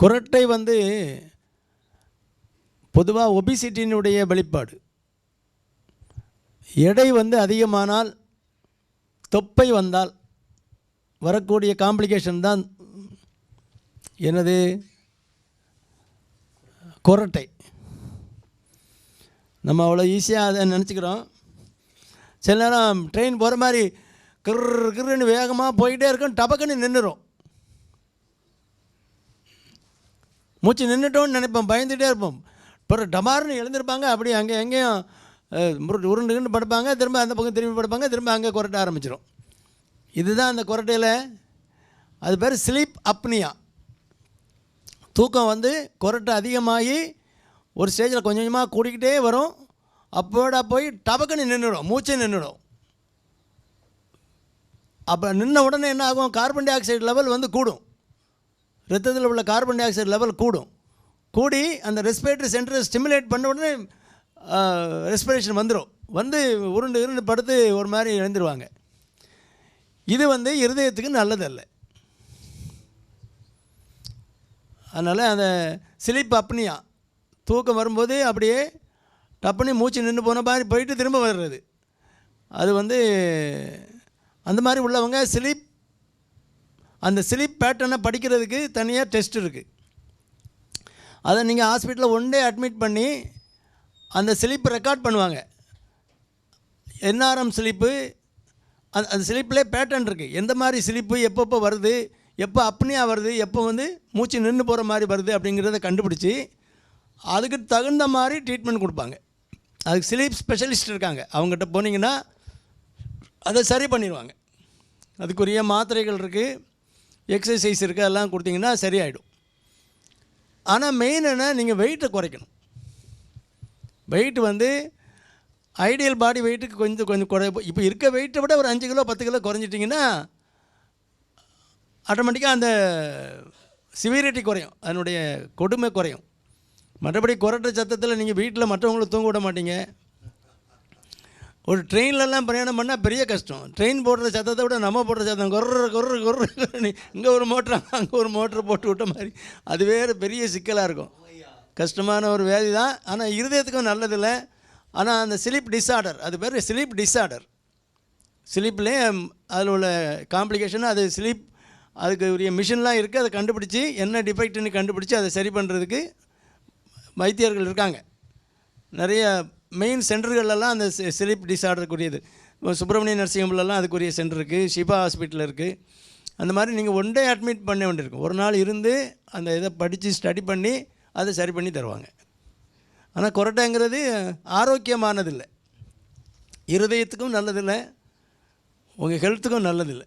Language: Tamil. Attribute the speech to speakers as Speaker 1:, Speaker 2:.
Speaker 1: குரட்டை வந்து பொதுவாக ஒபிசிட்டினுடைய வெளிப்பாடு. எடை வந்து அதிகமானால் தொப்பை வந்தால் வரக்கூடிய காம்ப்ளிகேஷன் தான் என்னது? குரட்டை. நம்ம அவ்வளோ ஈஸியாக அதை நினச்சிக்கிறோம். சில நேரம் ட்ரெயின் போகிற மாதிரி கிர் கிருன்னு வேகமாக போயிட்டே இருக்கும் டபக்குன்னு நின்றுரும் மூச்சு நின்றுட்டோன்னு நினைப்போம் பயந்துகிட்டே இருப்போம். அப்புறம் டமார்னு எழுந்திருப்பாங்க அப்படி அங்கே எங்கேயும் அஹ், படுப்பாங்க திரும்ப அந்த பக்கம் திரும்பி படுப்பாங்க திரும்ப அங்கே குரட்ட ஆரம்பிச்சிடும் இதுதான் அந்த குரட்டையில் அது பேர் ஸ்லீப் அப்னியா தூக்கம் வந்து குரட்டை அதிகமாகி ஒரு ஸ்டேஜில் கொஞ்சம் கொஞ்சமாக கூடிக்கிட்டே வரும். அப்போட போய் டபக்குன்னு நின்றுடும் மூச்சே நின்றுடும். அப்போ நின்ன உடனே என்ன ஆகும்? கார்பன் டை ஆக்சைடு லெவல் வந்து கூடும். ரத்தத்தில் உள்ள கார்பன் டை ஆக்சைடு லெவல் கூடும். கூடி அந்த ரெஸ்பிரேட்டரி சென்டரை ஸ்டிமுலேட் பண்ண உடனே ரெஸ்பிரேஷன் வந்துடும் வந்து உருண்டு உருண்டு படுத்து ஒரு மாதிரி எழுந்துருவாங்க. இது வந்து இருதயத்துக்கு நல்லதல்ல. அதனால் அந்த சிலிப் அப்னியா தூக்கம் வரும்போது அப்படியே டப்புனி மூச்சு நின்று போன மாதிரி போயிட்டு திரும்ப வர்றது. அது வந்து அந்த மாதிரி உள்ளவங்க ஸ்லீப் அந்த ஸ்லீப் பேட்டர்னை படிக்கிறதுக்கு தனியாக டெஸ்ட் இருக்குது அதை நீங்கள் ஹாஸ்பிட்டலில் ஒன் டே அட்மிட் பண்ணி அந்த ஸ்லிப் ரெக்கார்ட் பண்ணுவாங்க. என்ஆர்எம் ஸ்லிப்பு அந்த அந்த ஸ்லீப்லேயே பேட்டர்ன் இருக்குது எந்த மாதிரி ஸ்லிப்பு எப்பப்போ வருது எப்போ அப்னியாக வருது எப்போ வந்து மூச்சு நின்று போகிற மாதிரி வருது அப்படிங்கிறத கண்டுபிடிச்சி அதுக்கு தகுந்த மாதிரி ட்ரீட்மெண்ட் கொடுப்பாங்க. அதுக்கு ஸ்லீப் ஸ்பெஷலிஸ்ட் இருக்காங்க. அவங்ககிட்ட போனீங்கன்னா அதை சரி பண்ணிடுவாங்க. அதுக்குரிய மாத்திரைகள் இருக்குது எக்ஸசைஸ் இருக்குது அதெல்லாம் கொடுத்தீங்கன்னா சரியாயிடும். ஆனால் மெயின் என்ன நீங்கள் வெயிட்டை குறைக்கணும். வெயிட் வந்து ஐடியல் பாடி வெயிட்டுக்கு கொஞ்சம் கொஞ்சம் குறை இப்போ இருக்க வெயிட்டை விட ஒரு அஞ்சு கிலோ பத்து கிலோ குறைஞ்சிட்டிங்கன்னா ஆட்டோமேட்டிக்காக அந்த சிவியரிட்டி குறையும். அதனுடைய கொடுமை குறையும். மற்றபடி குரட்ட சத்தத்தில் நீங்கள் வீட்டில் மற்றவங்கள தூங்க விட மாட்டீங்க. ஒரு ட்ரெயின்லலாம் பிரயாணம் பண்ணால் பெரிய கஷ்டம். ட்ரெயின் போடுற சத்தத்தை விட நம்ம போடுற சத்தம் கொர்ற கொர்ற கொர்ற இங்கே ஒரு மோட்டர் அங்கே ஒரு மோட்டர் போட்டு விட்ட மாதிரி. அது வேறு பெரிய சிக்கலாக இருக்கும். கஷ்டமான ஒரு வியாதி தான் ஆனால் இருதயத்துக்கும் நல்லதில்லை. ஆனால் அந்த ஸ்லீப் டிஸார்டர் அது பேர் ஸ்லீப் டிஸார்டர் ஸ்லீப்லேயே அதில் உள்ள காம்ப்ளிகேஷன் அது ஸ்லீப் அதுக்கு உரிய மிஷின்லாம் இருக்குது அதை கண்டுபிடிச்சி என்ன டிஃபெக்ட்னு கண்டுபிடிச்சி அதை சரி பண்ணுறதுக்கு வைத்தியர்கள் இருக்காங்க. நிறைய மெயின் சென்டர்களெல்லாம் அந்த ஸ்லீப் டிசார்டருக்குரியது சுப்பிரமணிய நரசிங்கம்லாம் அதுக்குரிய சென்டர் இருக்குது ஷிபா ஹாஸ்பிட்டல் இருக்குது அந்த மாதிரி நீங்கள் ஒன் டே அட்மிட் பண்ண வேண்டியிருக்கும். ஒரு நாள் இருந்து அந்த இதை படித்து ஸ்டடி பண்ணி அதை சரி பண்ணி தருவாங்க. ஆனால் கொரட்டைங்கிறது ஆரோக்கியமானதில்லை. இருதயத்துக்கும் நல்லதில்லை உங்கள் ஹெல்த்துக்கும் நல்லதில்லை.